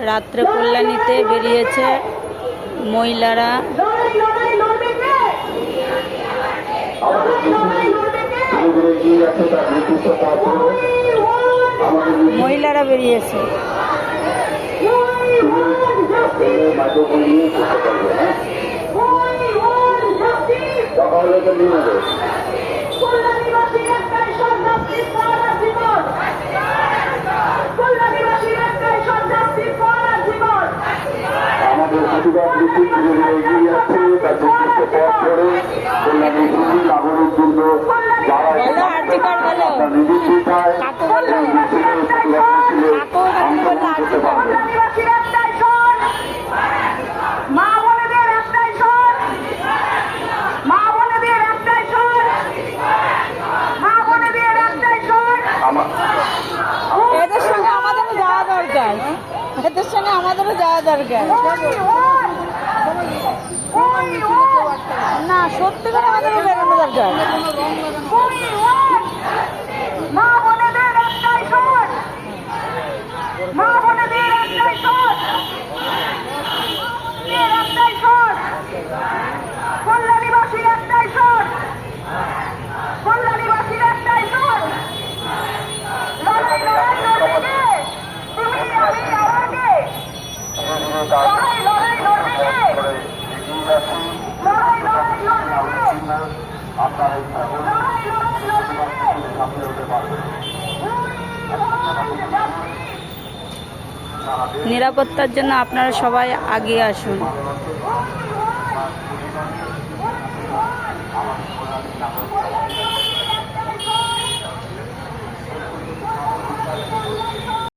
রাত্রে কল্যাণীতে বেরিয়েছে মহিলারা। মহিলারা বেরিয়েছে। নিয়ে এদের সঙ্গে আমাদেরও যাওয়া দরকার। এদের সঙ্গে আমাদেরও যাওয়া দরকার। না সত্যি করে আমাদেরও বেরোনো দরকার। মা বোনেদের একটাই সন মা বোনেদের একটাই সন একটাই সন কল্যাণীবাসীর একটাই সন কল্যাণীবাসীর একটাই সন লড়াই লড়াই লড়বে তুমি আমি আমাকে লড়াই লড়াই লড়বে কে? লড়াই লড়াই লড়বে কে? নিরাপত্তার জন্য আপনারা সবাই আগিয়ে আসুন।